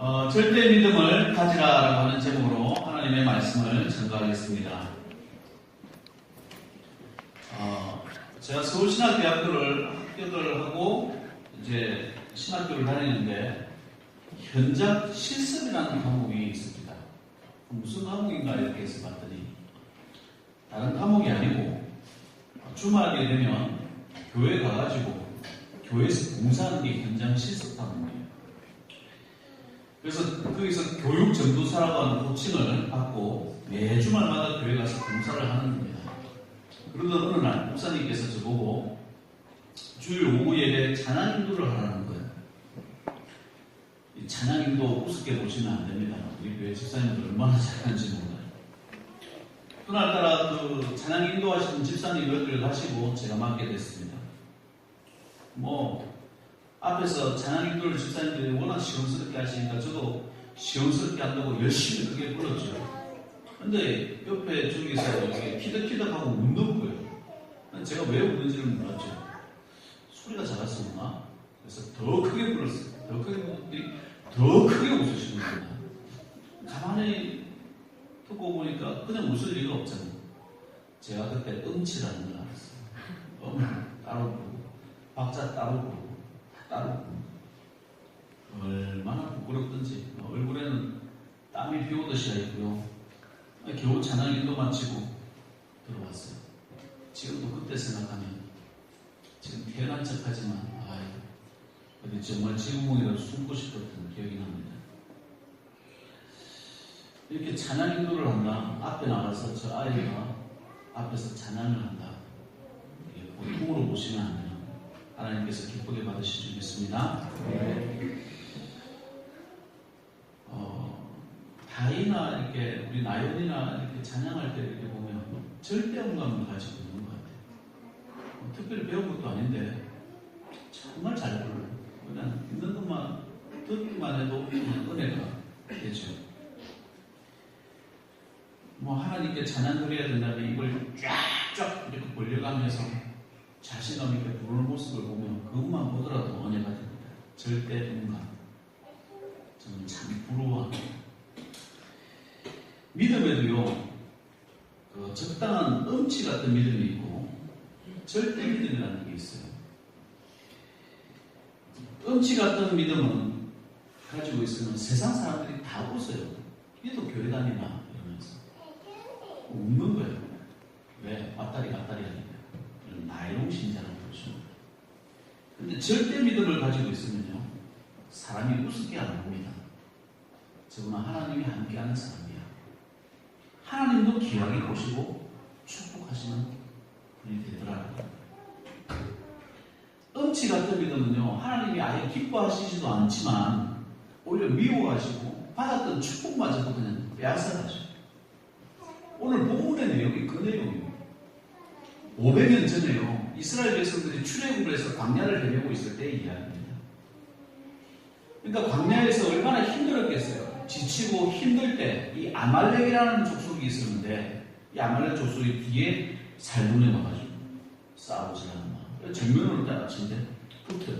어, 절대 믿음을 가지라라고 하는 제목으로 하나님의 말씀을 전가하겠습니다. 어, 제가 서울신학대학교를 학교를 하고 이제 신학교를 다니는데 현장 실습이라는 과목이 있습니다. 무슨 과목인가 이렇게 해서 봤더니 다른 과목이 아니고 주말에 되면 교회 가가지고 교회에서 봉사하는 게 현장 실습 과목이에요. 그래서 거기서 교육 전도사라고 하는 호칭을 받고 매 주말마다 교회 가서 봉사를 하는 겁니다. 그러던 어느 날 목사님께서 저보고 주일 오후 예배 찬양 인도를 하라는 거예요. 이 찬양 인도 우습게 보시면 안 됩니다. 우리 교회 집사님들 얼마나 잘하는지 몰라요. 그날따라 그 찬양 인도하시는 집사님 여기를 가시고 제가 맡게 됐습니다. 뭐 앞에서 찬양 인도를 집사님들이 워낙 시원스럽게 하시니까 저도 시원스럽게 한다고 열심히 그게 불렀죠. 근데 옆에 저기서 이렇게 키득키득하고 웃는 거예요. 제가 왜 웃는지는 몰랐죠. 소리가 작았었나? 그래서 더 크게 불렀어요. 더 크게 불렀더니 더 크게 웃으시는 거예요. 가만히 듣고 보니까 그냥 웃을 리가 없잖아요. 제가 그때 음치라는 걸 알았어요. 음 따로 부르고, 박자 따로 부르고, 부르고. 얼마나 부끄럽던지 얼굴에는 땀이 비오듯이 가 있고요. 겨우 찬양인도 마치고 들어왔어요. 지금도 그때 생각하면 지금 태어난 척하지만 아이 어디 정말 지구멍이라도 숨고 싶었던 기억이 납니다. 이렇게 찬양 인도를 한다. 앞에 나가서 저 아이가 앞에서 찬양을 한다. 이게 보통으로 보시면 안 돼요. 하나님께서 기쁘게 받으시겠습니다. 어, 다이나 이렇게 우리 나연이나 이렇게 찬양할 때 이렇게 보면 절대음감을 가지고 있는 것 같아요. 어, 특별히 배운 것도 아닌데 정말 잘 불러요. 그냥 있는 것만 듣기만 해도 은혜가 되죠. 뭐 하나님께 찬양 드려야 된다면 이걸 쫙쫙 이렇게 벌려가면서 자신감 있게 부르는 모습을 보면 그것만 보더라도 은혜가 됩니다. 절대 음감. 저는 참 부러워합니다. 믿음에도요, 그 적당한 음치 같은 믿음이 있고, 절대 믿음이라는 게 있어요. 음치 같은 믿음은 가지고 있으면 세상 사람들이 다 웃어요. 얘도 교회 다니나? 이러면서. 웃는 거예요. 왜? 왔다리 갔다리 하니까. 신자라는 거죠. 근데 절대 믿음을 가지고 있으면요, 사람이 우습게 안 합니다. 저거는 하나님이 함께하는 사람이야. 하나님도 귀하게 보시고 축복하시는 분이 되더라고요. 음치 같은 믿음은요, 하나님이 아예 기뻐하시지도 않지만, 오히려 미워하시고, 받았던 축복마저도 그냥 빼앗아가죠. 오늘 본문의 내용이 그 내용이에요. 500년 전에요, 이스라엘 백성들이 출애굽을 해서 광야를 헤매고 있을 때의 이야기입니다. 그러니까 광야에서 얼마나 힘들었겠어요. 지치고 힘들 때 이 아말렉이라는 족속이 있었는데 이 아말렉 족속이 뒤에 살군에 와가지고 싸우지라는 마. 정면으로 따라치는데 붙어요.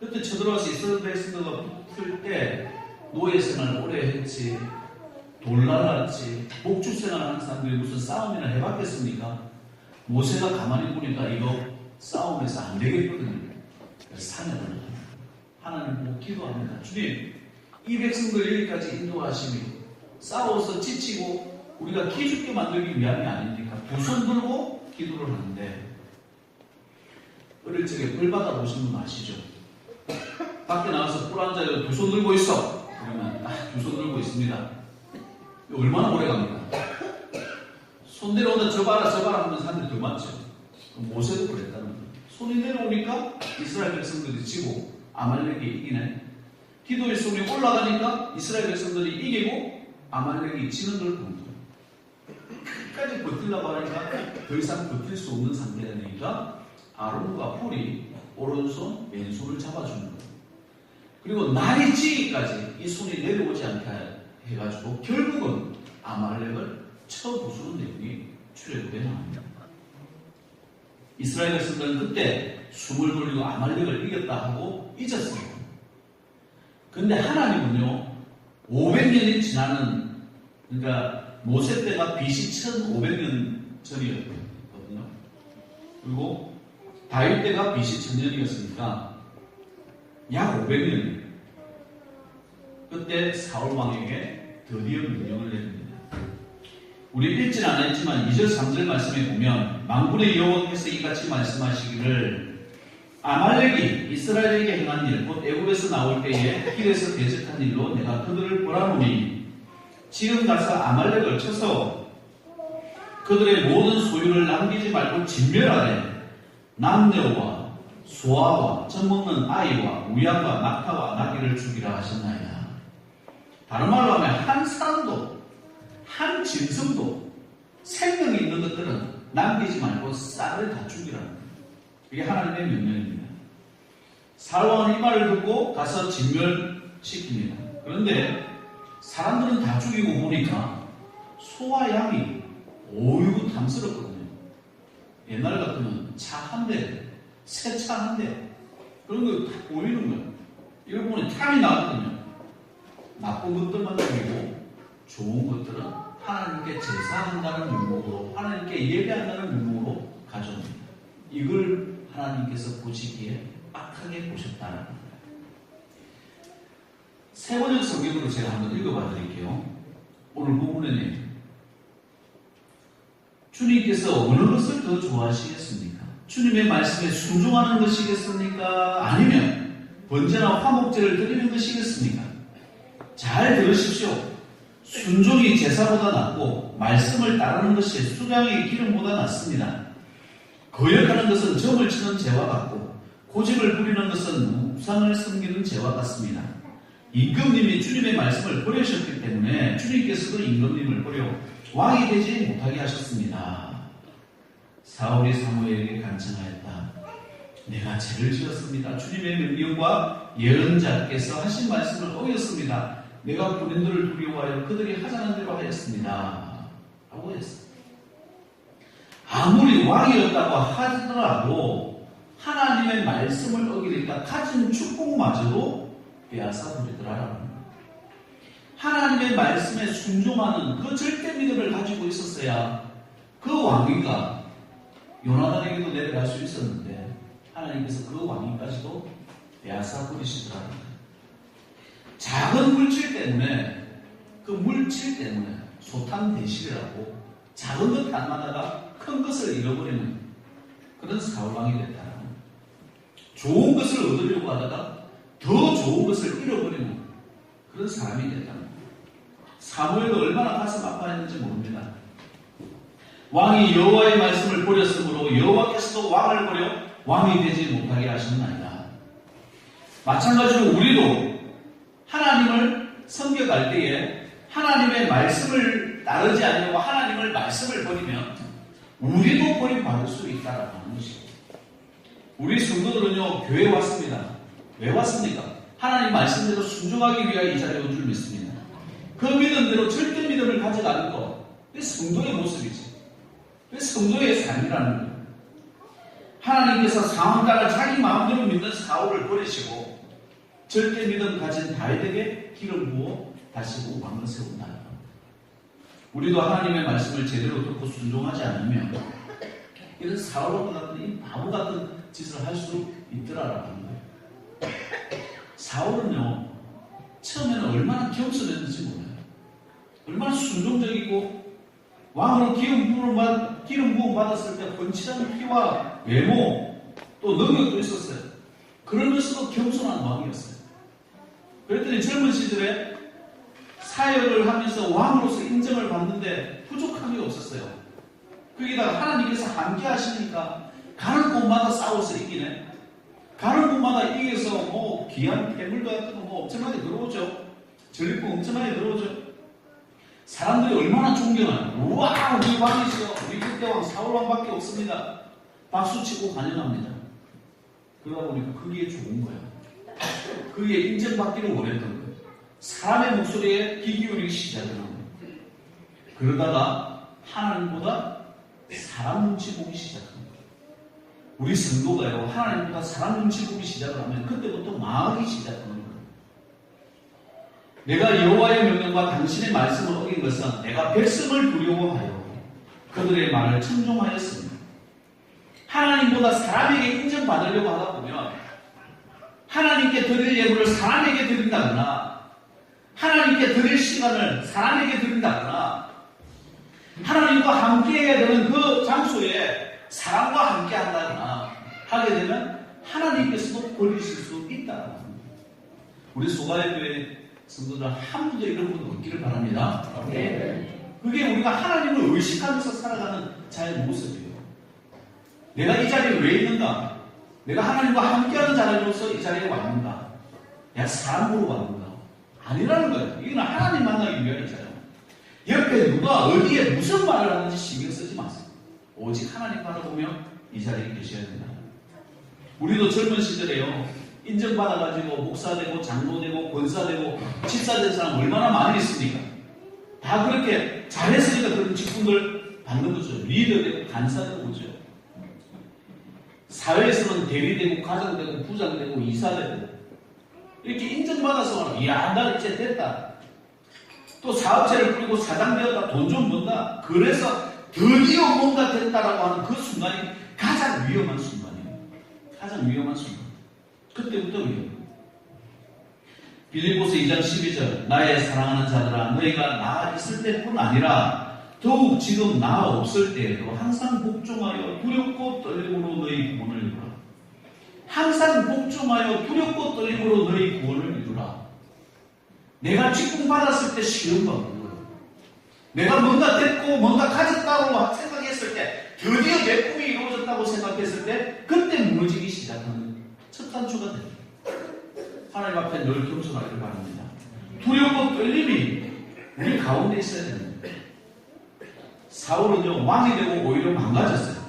그때 쳐들어와서 이스라엘 백성들과 붙을 때 노예 생활을 오래 했지 돌 날랐지 목축 생활하는 사람들이 무슨 싸움이나 해봤겠습니까? 모세가 가만히 보니까 이거 싸움에서 안 되겠거든요. 그래서 사냥을 하나님 못 기도합니다. 주님, 이 백성들 여기까지 인도하시니 싸워서 지치고 우리가 기죽게 만들기 위함이 아닙니까? 두손 들고 기도를 하는데 어릴 적에 벌 받아 보신 분 아시죠? 밖에 나가서 뿔 앉아요. 두손 들고 있어. 그러면 아, 두손 들고 있습니다. 얼마나 오래 갑니까? 손 내려온다 저 봐라 저 봐라 하면 사람들이 더 많죠. 모세도 그랬다는 거예요. 손이 내려오니까 이스라엘 백성들이 지고 아말렉이 이기네. 기도의 손이 올라가니까 이스라엘 백성들이 이기고 아말렉이 지는 걸 본 거예요. 끝까지 버틸라고 하니까 더 이상 버틸 수 없는 상태가 되니까 아론과 폴이 오른손, 왼손을 잡아주는 거예요. 그리고 날이 지기까지 이 손이 내려오지 않게 해가지고 결국은 아말렉을 쳐 부수는 내용이 출애굽에 나옵니다. 이스라엘 백성들은 그때 숨을 돌리고 아말렉을 이겼다 하고 잊었습니다. 근데 하나님은요, 500년이 지나는, 그러니까 모세 때가 BC 1500년 전이었거든요. 그리고 다윗 때가 BC 1000년이었으니까 약 500년. 그때 사울 왕에게 드디어 명령을 내립니다. 우리 읽지는 않았지만 2절 3절 말씀에 보면 망군의 여호와께서 이같이 말씀하시기를 아말렉이 이스라엘에게 행한 일, 곧 애굽에서 나올 때에 길에서 대적한 일로 내가 그들을 보라노니 지금 가서 아말렉을 쳐서 그들의 모든 소유를 남기지 말고 진멸하래 남녀와 소아와 젖먹는 아이와 우양과 낙타와 나귀를 죽이라 하셨나이다. 다른 말로 하면 한 사람도 한 짐승도 생명이 있는 것들은 남기지 말고 쌀을 다 죽이라는 거예요. 이게 하나님의 명령입니다. 사울왕은 이 말을 듣고 가서 진멸시킵니다. 그런데 사람들은 다 죽이고 보니까 소와 양이 오이고 탐스럽거든요. 옛날 같으면 차 한 대, 새 차 한 대, 그런 거 다 보이는 거예요. 보니 탐이 나거든요. 나쁜 것들만 죽이고 좋은 것들은 하나님께 제사한다는 명목으로, 하나님께 예배한다는 명목으로 가져옵니다. 이걸 하나님께서 보시기에 악하게 보셨다는 거예요. 세 번째 성경으로 제가 한번 읽어봐 드릴게요. 오늘 본문에는 주님께서 어느 것을 더 좋아하시겠습니까? 주님의 말씀에 순종하는 것이겠습니까? 아니면 번제나 화목제를 드리는 것이겠습니까? 잘 들으십시오. 순종이 제사보다 낫고 말씀을 따르는 것이 수량의 기름보다 낫습니다. 거역하는 것은 점을 치는 죄와 같고 고집을 부리는 것은 우상을 섬기는 죄와 같습니다. 임금님이 주님의 말씀을 버리셨기 때문에 주님께서도 임금님을 버려 왕이 되지 못하게 하셨습니다. 사울이 사무엘에게 간청하였다. 내가 죄를 지었습니다. 주님의 명령과 예언자께서 하신 말씀을 어겼습니다. 내가 군인들을 두려워하여 그들이 하자는 대로 하였습니다. 라고 했습니다. 아무리 왕이었다고 하더라도 하나님의 말씀을 어기니까 가진 축복마저도 빼앗아 거예요. 하나님의 말씀에 순종하는 그 절대 믿음을 가지고 있었어야 그 왕위가 요나단에게도 내려갈 수 있었는데 하나님께서 그 왕위까지도 빼앗아 버리시더라는 거예요. 작은 물질 때문에 그 물질 때문에 소탄 대실이라고 작은 것 하나다가 큰 것을 잃어버리는 그런 사울왕이 거예요. 좋은 것을 얻으려고 하다가 더 좋은 것을 잃어버리는 그런 사람이 거예요. 사무엘도 얼마나 가슴 아파했는지 모릅니다. 왕이 여호와의 말씀을 버렸으므로 여호와께서도 왕을 버려 왕이 되지 못하게 하셨나이다. 마찬가지로 우리도 하나님을 섬겨갈 때에 하나님의 말씀을 따르지 않으려고 하나님을 말씀을 버리면 우리도 버림받을 수 있다라고 하는 것이죠. 우리 성도들은요, 교회 왔습니다. 왜 왔습니까? 하나님 말씀대로 순종하기 위하여 이 자리에 온 줄 믿습니다. 그 믿음대로 절대 믿음을 가져가는 것, 그게 성도의 모습이지. 그게 성도의 삶이라는 거예요. 하나님께서 상황자가 자기 마음대로 믿는 사울을 버리시고 절대 믿음 가진 다윗에게 기름 부어 다시 왕을 세운다. 우리도 하나님의 말씀을 제대로 듣고 순종하지 않으면 이런 사울과 같은 이 바보 같은 짓을 할 수 있더라라는 거예요. 사울은요 처음에는 얼마나 겸손했는지 몰라요. 얼마나 순종적이고 왕으로 기름 부음 받 기름 부음 받았을 때 번치는 피와 외모 또 능력도 있었어요. 그러면서도 겸손한 왕이었어요. 그랬더니 젊은 시절에 사역을 하면서 왕으로서 인정을 받는데 부족함이 없었어요. 거기다가 하나님께서 함께 하시니까 가는 곳마다 싸워서 이기네. 가는 곳마다 이겨서 뭐 귀한 괴물도 같은 거 뭐 엄청나게 들어오죠. 전리품 엄청나게 들어오죠. 사람들이 얼마나 존경하는 우와 우리 왕이시여 우리 그때 왕 사울왕밖에 없습니다. 박수치고 환영합니다. 그러다 보니까 그게 좋은 거예요. 그게 인정받기를 원했던 거예요. 사람의 목소리에 귀 기울이기 시작하는 거예요. 그러다가 하나님보다 사람 눈치 보기 시작합니다. 우리 성도가요, 하나님보다 사람 눈치 보기 시작을 하면 그때부터 망하기 시작하는 거예요. 내가 여호와의 명령과 당신의 말씀을 어긴 것은 내가 백성을 두려워하여 그들의 말을 청종하였습니다. 하나님보다 사람에게 인정받으려고 하다 보면 하나님께 드릴 예물을 사람에게 드린다거나 하나님께 드릴 시간을 사람에게 드린다거나 하나님과 함께 해야 되는 그 장소에 사람과 함께 한다거나 하게 되면 하나님께서도 버리실 수 있다. 우리 소가의교회 성도들 한 분도 이런 분 없기를 바랍니다. 그게 우리가 하나님을 의식하면서 살아가는 자의 모습이에요. 내가 이 자리에 왜 있는가? 내가 하나님과 함께하는 자리로서 이 자리에 왔는가? 내가 사람으로 왔는가? 아니라는 거예요. 이건 하나님 만나기 위한 자예요. 옆에 누가 어디에 무슨 말을 하는지 신경 쓰지 마세요. 오직 하나님 바라보며 이 자리에 계셔야 된다. 우리도 젊은 시절에요. 인정받아가지고 목사되고 장로되고 권사되고 집사된 사람 얼마나 많이 있습니까? 다 그렇게 잘했으니까 그런 직분들 받는 거죠. 리더되고 간사되고 그죠. 사회에서는 대리되고 가장되고 부장되고 이사되고 이렇게 인정받아서 이야 나 이제 됐다. 또 사업체를 꾸리고 사장 되었다. 돈 좀 번다. 그래서 드디어 뭔가 됐다라고 하는 그 순간이 가장 위험한 순간이에요. 가장 위험한 순간. 그때부터 위험해요. 빌립보서 2장 12절 나의 사랑하는 자들아 너희가 나 있을 때뿐 아니라 더욱 지금 나 없을 때에도 항상 복종하여 두렵고 떨림으로 너희 구원을 이루라. 항상 복종하여 두렵고 떨림으로 너희 구원을 이루라. 내가 직분 받았을 때 받는 거예요. 내가 뭔가 됐고 뭔가 가졌다고 생각했을 때 드디어 내 꿈이 이루어졌다고 생각했을 때 그때 무너지기 시작하는 첫 단추가 됩니다. 하나님 앞에 늘 겸손하기를 바랍니다. 두렵고 떨림이 우리 가운데 있어야 됩니다. 사울은요, 왕이 되고 오히려 망가졌어요.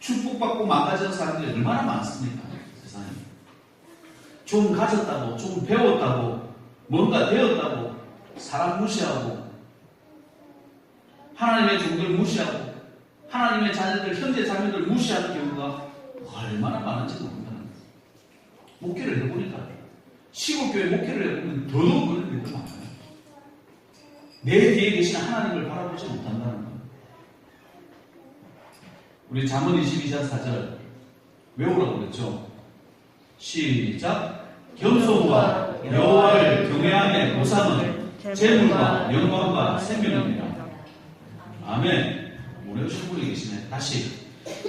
축복받고 망가진 사람들이 얼마나 많습니까? 세상에. 좀 가졌다고, 좀 배웠다고, 뭔가 되었다고, 사람 무시하고, 하나님의 종들 무시하고, 하나님의 자녀들, 현재 자녀들 무시하는 경우가 얼마나 많은지 모릅니다. 목회를 해보니까, 시골교회 목회를 해보면 더더욱 그런 일도 많아요. 내 뒤에 계신 하나님을 바라보지 못한다는 거예요. 우리 잠언 22장 4절 외우라고 그랬죠. 시작. 겸손과 여호와를 경외함의 보상은 재물과 영광과 생명입니다. 아멘. 오늘 충분히 계시네. 다시.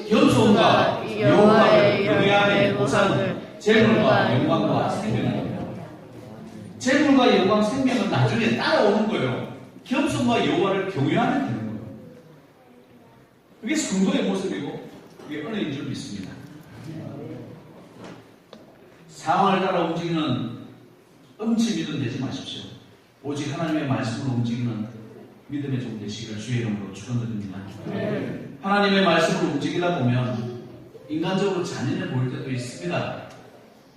겸손과 여호와를 경외함의 보상은 재물과 영광과 생명입니다. 재물과 영광, 생명은 나중에 따라오는 거예요. 겸손과 여호와를 경외하면 되는 거예요. 그게 성도의 모습이고 그게 은혜인 줄 믿습니다. 상황을 따라 움직이는 음치 믿음 되지 마십시오. 오직 하나님의 말씀으로 움직이는 믿음의 종 되시기를 주의 이름으로 축원드립니다. 하나님의 말씀으로 움직이다 보면 인간적으로 잔인해 보일 때도 있습니다.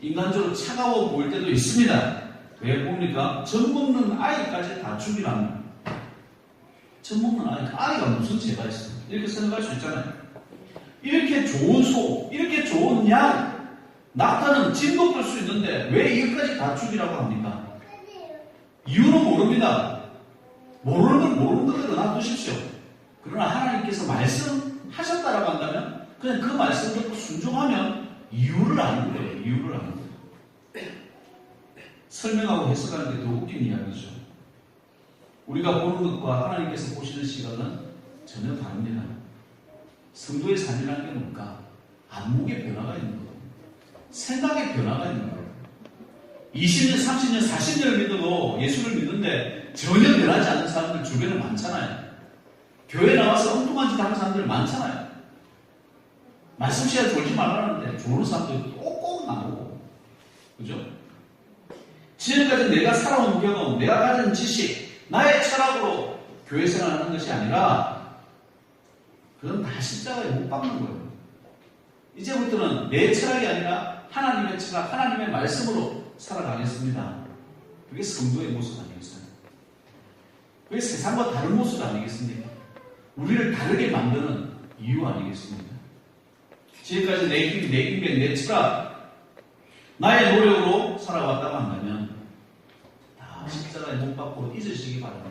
인간적으로 차가워 보일 때도 있습니다. 왜 봅니까? 젖 먹는 아이까지 다 죽이라는 젖 먹는 아이, 아이가 무슨 죄가 있어요? 이렇게 생각할 수 있잖아요. 이렇게 좋은 소, 이렇게 좋은 양, 낙타는 진도 끌수 있는데 왜 이것까지 다 죽이라고 합니까? 이유는 모릅니다. 모르는 걸 모르는 그대로 놔두십시오. 그러나 하나님께서 말씀하셨다라고 한다면 그냥 그 말씀 듣고 순종하면 이유를 아는 거예요. 이유를 아는 거예요. 설명하고 해석하는 게 더 웃긴 이야기죠. 우리가 보는 것과 하나님께서 보시는 시각은 전혀 다릅니다. 성도의 삶이라는 게 뭘까? 안목의 변화가 있는 거예요. 생각의 변화가 있는 거예요. 20년, 30년, 40년을 믿어도 예수를 믿는데 전혀 변하지 않는 사람들 주변에 많잖아요. 교회 나와서 엉뚱한 짓 하는 사람들 많잖아요. 말씀 시간 졸지 말라는데 조는 사람들이 꼭꼭 나오고. 그죠? 지금까지 내가 살아온 경험, 내가 가진 지식, 나의 철학으로 교회 생활하는 것이 아니라 그건 다 십자가에 못 박는 거예요. 이제부터는 내 철학이 아니라 하나님의 철학, 하나님의 말씀으로 살아가겠습니다. 그게 성도의 모습 아니겠어요? 그게 세상과 다른 모습 아니겠습니까? 우리를 다르게 만드는 이유 아니겠습니까? 지금까지 내 힘, 내 인맥, 내 철학, 나의 노력으로 살아왔다고 한다면 다 십자가에 못 박고 잊으시기 바랍니다.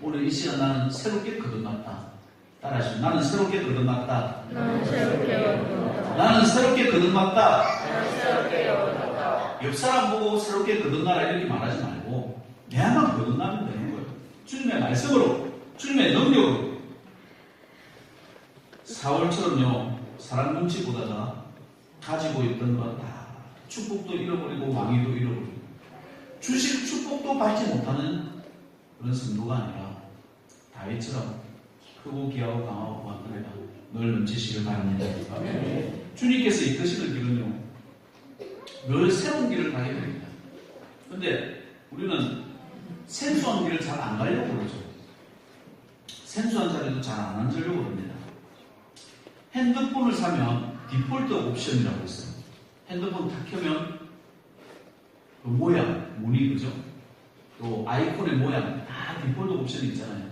오늘 이 시간 나는 새롭게 거듭났다. 따라하시죠. 나는 새롭게 거듭났다. 나는 새롭게 얻었다. 나는 새롭게 거듭났다. 나는 새롭게 얻었다. 옆 사람 보고 새롭게 거듭나라 이렇게 말하지 말고 내만 거듭나면 되는 거예요. 주님의 말씀으로, 주님의 능력으로. 4월처럼요, 사람 눈치 보다가 가지고 있던 거다 축복도 잃어버리고 왕위도 잃어버리고 주식 축복도 받지 못하는 그런 성도가 아니라 다윗처럼 크고 귀하고 강하고 완전해가 늘 넘치시길 바랍니다. 주님께서 이끄시는 길은요, 늘 새로운 길을 가야 됩니다. 근데 우리는 생소한 길을 잘 안 가려고 그러죠. 생소한 자리도 잘 안 앉으려고 합니다. 핸드폰을 사면 디폴트 옵션이라고 있어요. 핸드폰 탁 켜면 그 모양, 무늬 그죠? 또 아이콘의 모양 다 디폴트 옵션이 있잖아요.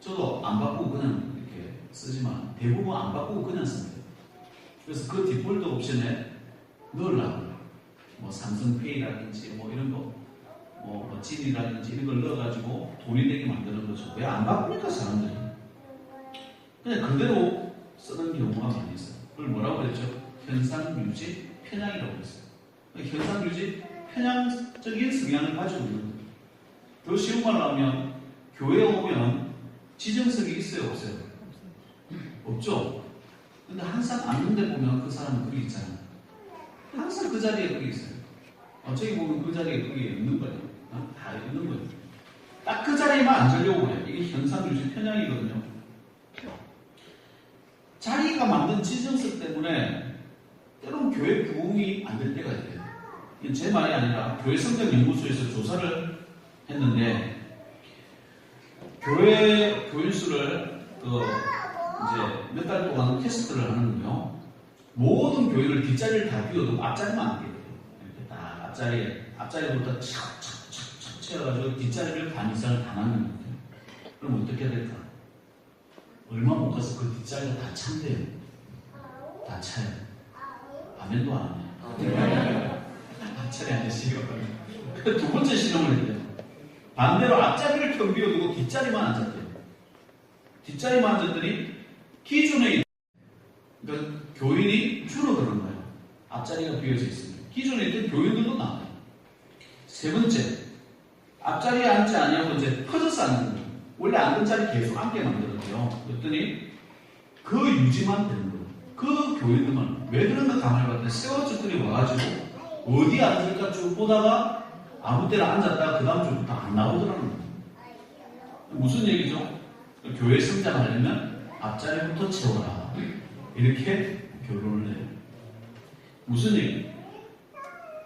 저도 안 바꾸고 그냥 이렇게 쓰지만 대부분 안 바꾸고 그냥 씁니다. 그래서 그 디폴트 옵션에 넣으려고 뭐 삼성페이라든지 뭐 이런 거, 뭐, 뭐 찐이라든지 이런 걸 넣어가지고 돈이 되게 만드는 거죠. 왜 안 바꾸니까 사람들이 그냥 그대로 쓰는 경우가 많이 있어요. 그걸 뭐라고 그랬죠? 현상 유지 편향이라고 그랬어요. 현상 유지 편향적인 성향을 가지고 있는 거예요. 더 쉬운 말로 하면 교회에 오면 지정석이 있어요, 없어요? 없죠. 근데 항상 앉는데 보면 그 사람은 거기 있잖아요. 항상 그 자리에 거기 있어요. 어, 저기 보면 그 자리에 거기 있는 거예요. 어? 다 있는 거예요. 딱 그 자리에만 앉으려고 해요. 이게 현상유지 편향이거든요. 자기가 만든 지정석 때문에 때론 교회 부흥이 안 될 때가 있대요. 제 말이 아니라 교회 성장 연구소에서 조사를 했는데 교회 교인 수를 그 이제 몇 달 동안 테스트를 하는데요. 모든 교회를 뒷자리를 다 비워도 앞자리만 안 비워요. 이렇게 딱 앞자리에 앞자리부터 착착착착 채워가지고 뒷자리를 반 이상을 다 놨는 거예요. 그럼 어떻게 될까? 얼마 못 가서 그 뒷자리가 다 찬대요. 다 차요. 아멘도 안 하네요. 앞자리 앉으시기 바랍니다. 두 번째 실험을 했대요. 반대로 앞자리를 텅 비워 두고 뒷자리만 앉았대요. 뒷자리만 앉았더니 기존에 있- 그러니까 교인이 줄어드는 거예요. 앞자리가 비어져 있으면 기존에 있던 교인들도 나와요. 세 번째 앞자리에 앉지 아니하고 이제 퍼져서 앉는 거예요. 원래 앉은 자리 계속 앉게 만들었대요. 그랬더니 그 유지만 되는 거예요. 그 교인들만 왜 그런가 가만히 봤더니 세워주들이 와가지고 어디 앉을까 쭉 보다가 아무 때나 앉았다가 그 다음 주부터 안 나오더라는 거예요. 무슨 얘기죠? 교회 성장하려면 앞자리부터 채워라. 이렇게 결론을 내요. 무슨 얘기?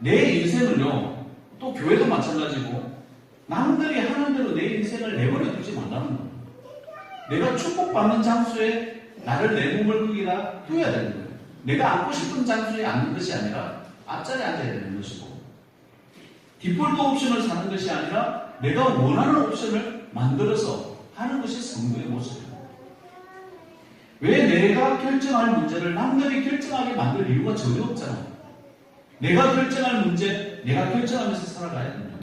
내 인생을요, 또 교회도 마찬가지고, 남들이 하는 대로 내 인생을 내버려 두지 말라는 거예요. 내가 축복받는 장소에 나를 내 몸을 거기다 둬야 되는 거예요. 내가 앉고 싶은 장소에 앉는 것이 아니라 앞자리에 앉아야 되는 것이고, 디폴트 옵션을 사는 것이 아니라 내가 원하는 옵션을 만들어서 하는 것이 성도의 모습이에요. 왜 내가 결정할 문제를 남들이 결정하게 만들 이유가 전혀 없잖아. 내가 결정할 문제, 내가 결정하면서 살아가야 된다.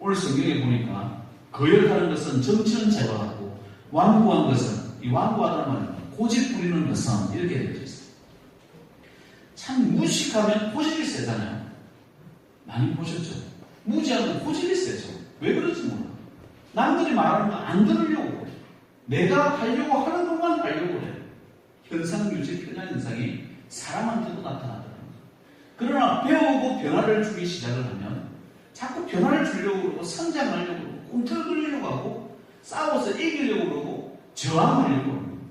오늘 성경에 보니까 거역하는 것은 정치는 제거하고 완고한 것은 이 완고하다는 말은 고집 부리는 것은 이렇게 있어요. 참 무식하면 고집이 세잖아요. 많이 보셨죠? 무지하면 고집이 세죠. 왜 그런지 몰라. 남들이 말하는 거 안 들으려고. 내가 하려고 하는 것만 하려고 그래. 현상 유지 편향 현상이 사람한테도 나타나더라고요. 그러나 배우고 변화를 주기 시작을 하면 자꾸 변화를 주려고 그러고 성장하려고 그러고 꿈틀거리려고 하고 싸워서 이기려고 그러고 저항하려고 합니다.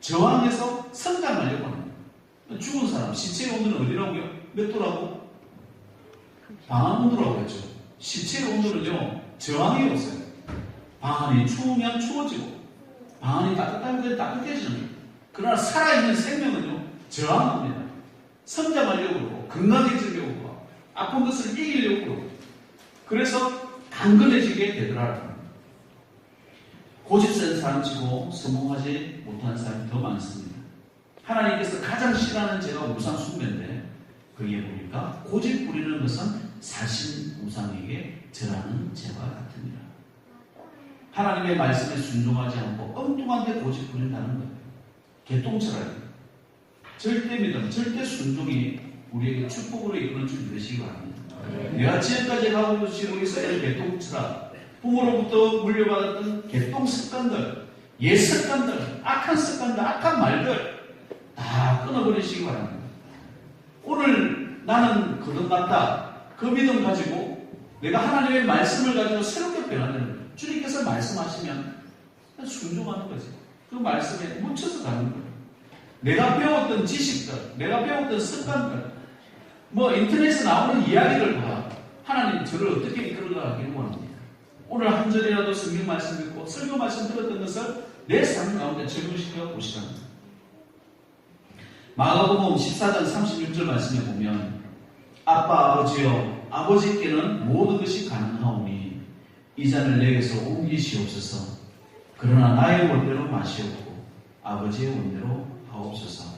저항해서 성장하려고 합니다. 죽은 사람 시체의 온도는 어디라고요? 몇 도라고? 방한 온도라고 했죠. 시체의 온도는요 저항이 없어요. 방 안이 추우면 추워지고 방 안이 따뜻하면 따뜻해지는 거예요. 그러나 살아있는 생명은요 저항합니다. 성장하려고 그러고 건강해지려고 그러고 아픈 것을 이기려고 그러고 그래서 강건해지게 되더라고요. 고집센 사람치고 성공하지 못한 사람이 더 많습니다. 하나님께서 가장 싫어하는 죄가 우상 숭배인데 거기에 보니까 고집 부리는 것은 사신 우상에게 저라는 죄와 같으니라. 하나님의 말씀에 순종하지 않고 엉뚱한 데 고집 부린다는 거예요. 개똥처럼. 절대 믿음, 절대 순종이 우리에게 축복으로 이끌어 줄 것이기 바랍니다. 내가 지금까지 가고 지고 있어야 개똥처럼 부모로부터 물려받았던 개똥 습관들, 옛 습관들, 악한 습관들, 악한 말들 다 끊어버리시기 바랍니다. 오늘 나는 거듭났다. 그 믿음 가지고 내가 하나님의 말씀을 가지고 새롭게 거예요. 주님께서 말씀하시면 순종하는 거지. 그 말씀에 묻혀서 가는 거예요. 내가 배웠던 지식들, 내가 배웠던 습관들, 뭐 인터넷에 나오는 이야기를 봐. 하나님 저를 어떻게 이끌어가기를 원합니다. 오늘 한 절이라도 성경 말씀 듣고 설교 말씀 들었던 것을 내 삶 가운데 적용시켜 거예요. 마가복음 14장 36절 말씀에 보면 아빠 아버지여 아버지께는 모든 것이 가능하오니 이 잔을 내게서 옮기시옵소서. 그러나 나의 원대로 마시옵고 아버지의 원대로 하옵소서.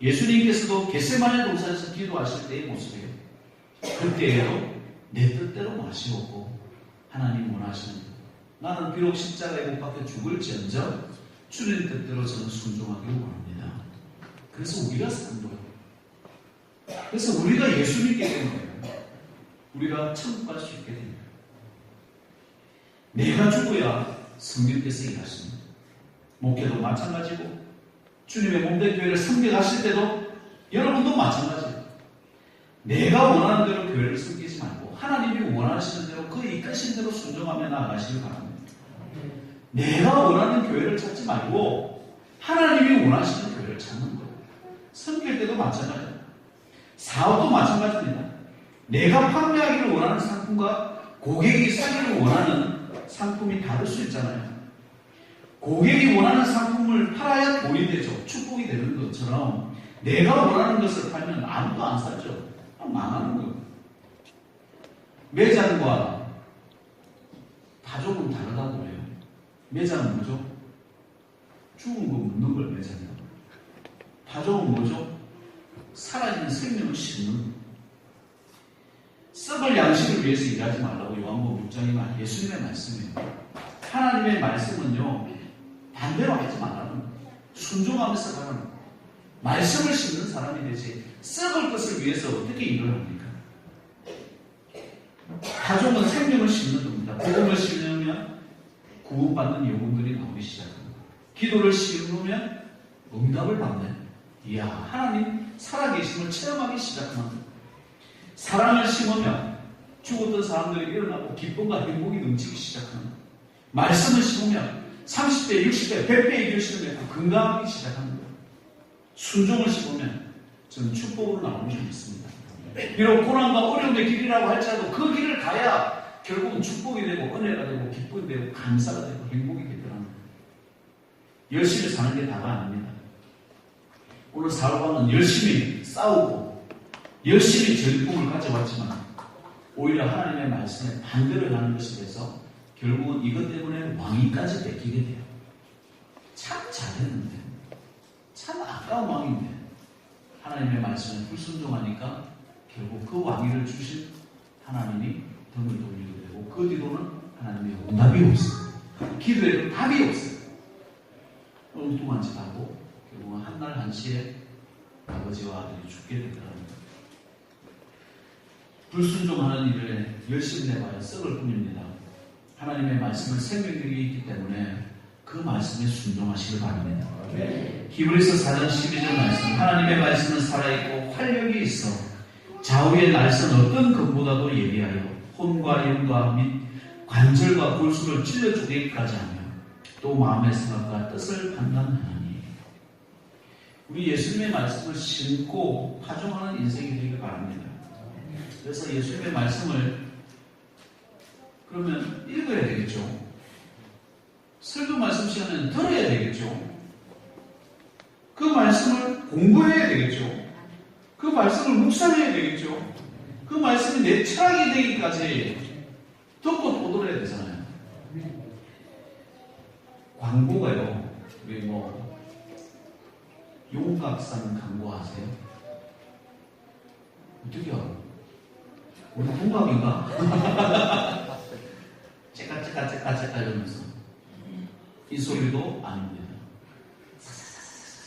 예수님께서도 겟세마네 동산에서 기도하실 때의 모습이에요. 그때에도 내 뜻대로 마시옵고 하나님 원하시는 것. 나는 비록 십자가에 못 박혀 죽을지언정 주님 뜻대로 저는 순종하기를 원합니다 그래서 우리가 산 거예요. 그래서 우리가 예수 믿게 된 거예요. 우리가 천국 갈 수 있게 됩니다. 내가 죽어야 성령께서 일하십니다. 목회도 마찬가지고 주님의 몸된 교회를 섬겨가실 때도 여러분도 마찬가지예요. 내가 원하는 대로 교회를 섬기지 말고 하나님이 원하시는 대로 그 이끄신 대로 순종하며 나아가시길 바랍니다. 내가 원하는 교회를 찾지 말고 하나님이 원하시는 교회를 찾는 거예요. 섬길 때도 마찬가지예요. 사업도 마찬가지입니다. 내가 판매하기를 원하는 상품과 고객이 사기를 원하는 상품이 다를 수 있잖아요. 고객이 원하는 상품을 팔아야 돈이 되죠. 축복이 되는 것처럼 내가 원하는 것을 팔면 아무도 안 사죠. 망하는 거예요. 매장과 다 조금 다르다고 해요. 매장은 뭐죠? 죽은 거 묻는 걸 매장이라 고. 다조금 뭐죠? 살아있는 생명을 심는 썩을 양식을 위해서 일하지 말라고 요한복음 6장이 말 예수님의 말씀이에요. 하나님의 말씀은요 반대로 하지 말라는. 순종하면서 가는. 말씀을 심는 사람이 되지 썩을 것을 위해서 어떻게 일을 합니까? 가족은 생명을 심는 겁니다. 복음을 심으면 구원받는 영혼들이 나오기 시작합니다. 기도를 심으면 응답을 받는 이야 하나님 살아계심을 체험하기 거예요. 사랑을 심으면 죽었던 사람들이 일어나고 기쁨과 행복이 넘치기 거예요. 말씀을 심으면 30대, 60대, 100배 이교시를 맺고 건강하기 거예요. 순종을 심으면 저는 축복으로 나오는 줄 믿습니다. 비록 고난과 어려움의 길이라고 할지라도 그 길을 가야 결국은 축복이 되고 은혜가 되고 기쁨이 되고 감사가 되고 행복이 거예요. 열심히 사는 게 다가 아닙니다. 오늘 사울왕은 열심히 싸우고 열심히 전공을 가져왔지만 오히려 하나님의 말씀에 반대로 가는 것에 대해서 결국은 이것 때문에 왕위까지 뺏기게 돼요. 참 잘했는데 참 아까운 왕인데 하나님의 말씀에 불순종하니까 결국 그 왕위를 주신 하나님이 등을 돌리게 되고 그 뒤로는 하나님의 응답이 없어요. 기도에도 답이 없어요. 엉뚱한 짓 하고 결국은 한날 한시에 아버지와 아들이 죽게 되더랍니다. 불순종하는 일을 열심히 내봐야 썩을 뿐입니다. 하나님의 말씀은 생명력이 있기 때문에 그 말씀에 순종하시길 바랍니다. 히브리서 4장 12절 말씀 하나님의 말씀은 살아있고 활력이 있어 좌우의 날선 어떤 것보다도 예리하여 혼과 영과 및 관절과 골수를 찔러 죽이기까지 하며 또 마음의 생각과 뜻을 판단하니 우리 예수님의 말씀을 신고 파종하는 인생이 되길 바랍니다. 그래서 예수님의 말씀을 그러면 읽어야 되겠죠. 설교 말씀 시간에는 들어야 되겠죠. 그 말씀을 공부해야 되겠죠. 그 말씀을 묵상해야 되겠죠. 그 말씀이 내 철학이 되기까지 듣고 또 들어야 되잖아요. 광고가요. 우리 뭐 용각산 아세요? 어떻게 알아? 우리 동갑인가? 째깍째깍 이러면서 이 소리도 아닙니다.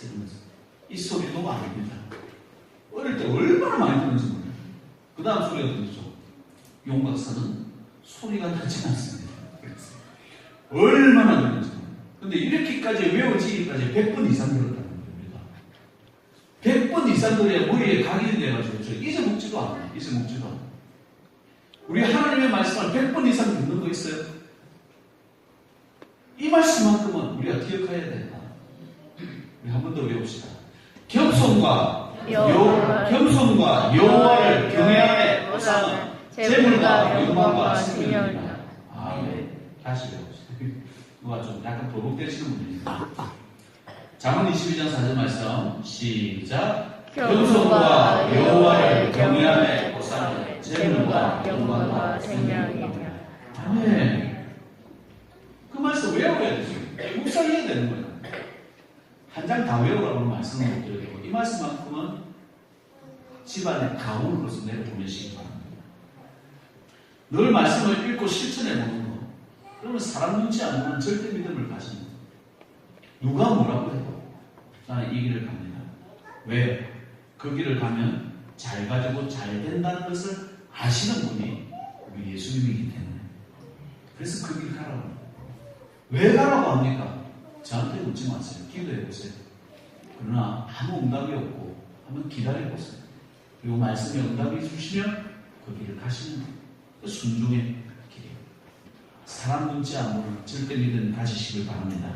이러면서 이 소리도 아닙니다. 어릴 때 얼마나 많이 듣는지 몰라요. 그 다음 소리가 들리죠. 용 박사는 소리가 나지 않습니다. 얼마나 들는지 몰라요. 근데 이렇게까지 외워지기까지 100번 이상 겁니다. 100번 이상 들어야 머리에 각인이 돼가지고 저 잊어먹지도 않아요. 잊어먹지도 않아요. 우리 하나님의 말씀을 100번 이상 듣는 거 있어요? 이 말씀만큼은 우리가 기억해야 된다. 우리 한 번 더 외웁시다. 겸손과 여, 여호와, 겸손과 여호와를 경외함의 보상은 재물과 영광과 승리이니라. 승리입니다. 아, 네. 다시 배웁시다. 누가 좀 약간 버벅대시는 분이 있어요. 잠언 22장 4절 말씀 시작 겸손과 여호와를 경외함의 보상은 재물과 영광과 승리입니다. 아멘. 그 말씀 외워야 되죠. 묵상해야 되는 거예요. 한 장 다 외우라고 말씀을 못 드리고 이 말씀만큼은 집안의 가훈으로서 내려보내시기 바랍니다. 늘 말씀을 읽고 실천해 보는 거. 그러면 사람 눈치 안 보는 절대 믿음을 거. 누가 뭐라고 해도 나는 이 길을 갑니다. 왜? 그 길을 가면 잘 가지고 잘 된다는 것을 아시는 분이 우리 예수님이기 때문에. 그래서 그 길 가라고. 왜 가라고 합니까? 저한테 묻지 마세요. 기도해 보세요. 그러나 아무 응답이 없고 한번 기다려 보세요. 그리고 말씀에 응답이 주시면 그 길을 가시는 거예요. 그 순종의 길이에요. 사람 눈치 안 보는 절대 믿음 가지시길 바랍니다.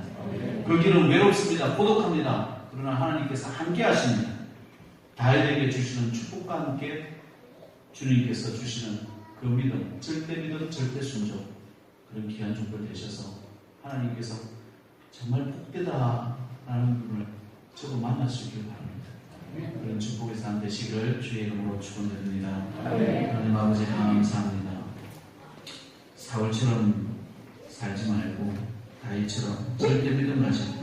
그 길은 외롭습니다. 고독합니다. 그러나 하나님께서 함께 하십니다. 다윗에게 주시는 축복과 함께 주님께서 주시는 그 믿음, 절대 믿음, 절대 순종 그런 귀한 종들 되셔서 하나님께서 정말 복되다라는 분을 저도 만날 수 있길 바랍니다. 그런 축복의 삶 되시기를 주의 이름으로 축원드립니다. 하나님 아버지 감사합니다. 사울처럼 살지 말고 다윗처럼 절대 믿음 가지고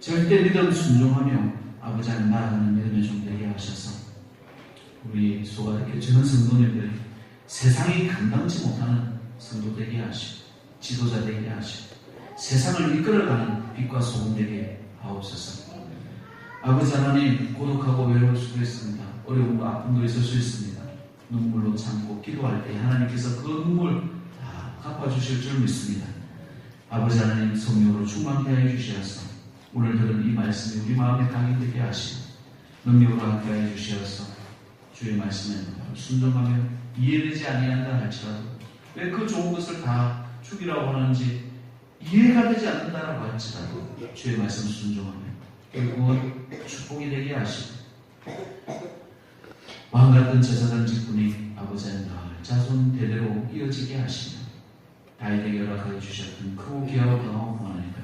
절대 믿음 순종하며 아버지 하나님 나아가는 믿음의 종 되게 하셔서 우리 소가 이렇게 저는 성도님들 세상이 감당치 못하는 성도 되게 하시고 지도자 되게 하시고 세상을 이끌어가는 빛과 소금 되게 하옵소서. 아버지 하나님 고독하고 외로울 수도 있습니다. 어려움과 아픔도 있을 수 있습니다. 눈물로 참고 기도할 때 하나님께서 그 눈물 다 갚아주실 줄 믿습니다. 아버지 하나님 성령으로 충만케 해 주시옵소서 오늘 들은 이 말씀이 우리 마음에 강인되게 하시고 능력으로 함께하여 주시옵소서 주의 말씀에 순종하며 이해되지 아니한다 할지라도 왜 그 좋은 것을 다 죽이라고 하는지 이해가 되지 않는다라고 할지라도 주의 말씀 순종하며 결국은 축복이 되게 하시고 왕 같은 제사장 직분이 아버지 하나님 늘 자손 대대로 이어지게 하시며 다윗에게 허락하여 주셨던 크고 귀하고 강하고 구하나이다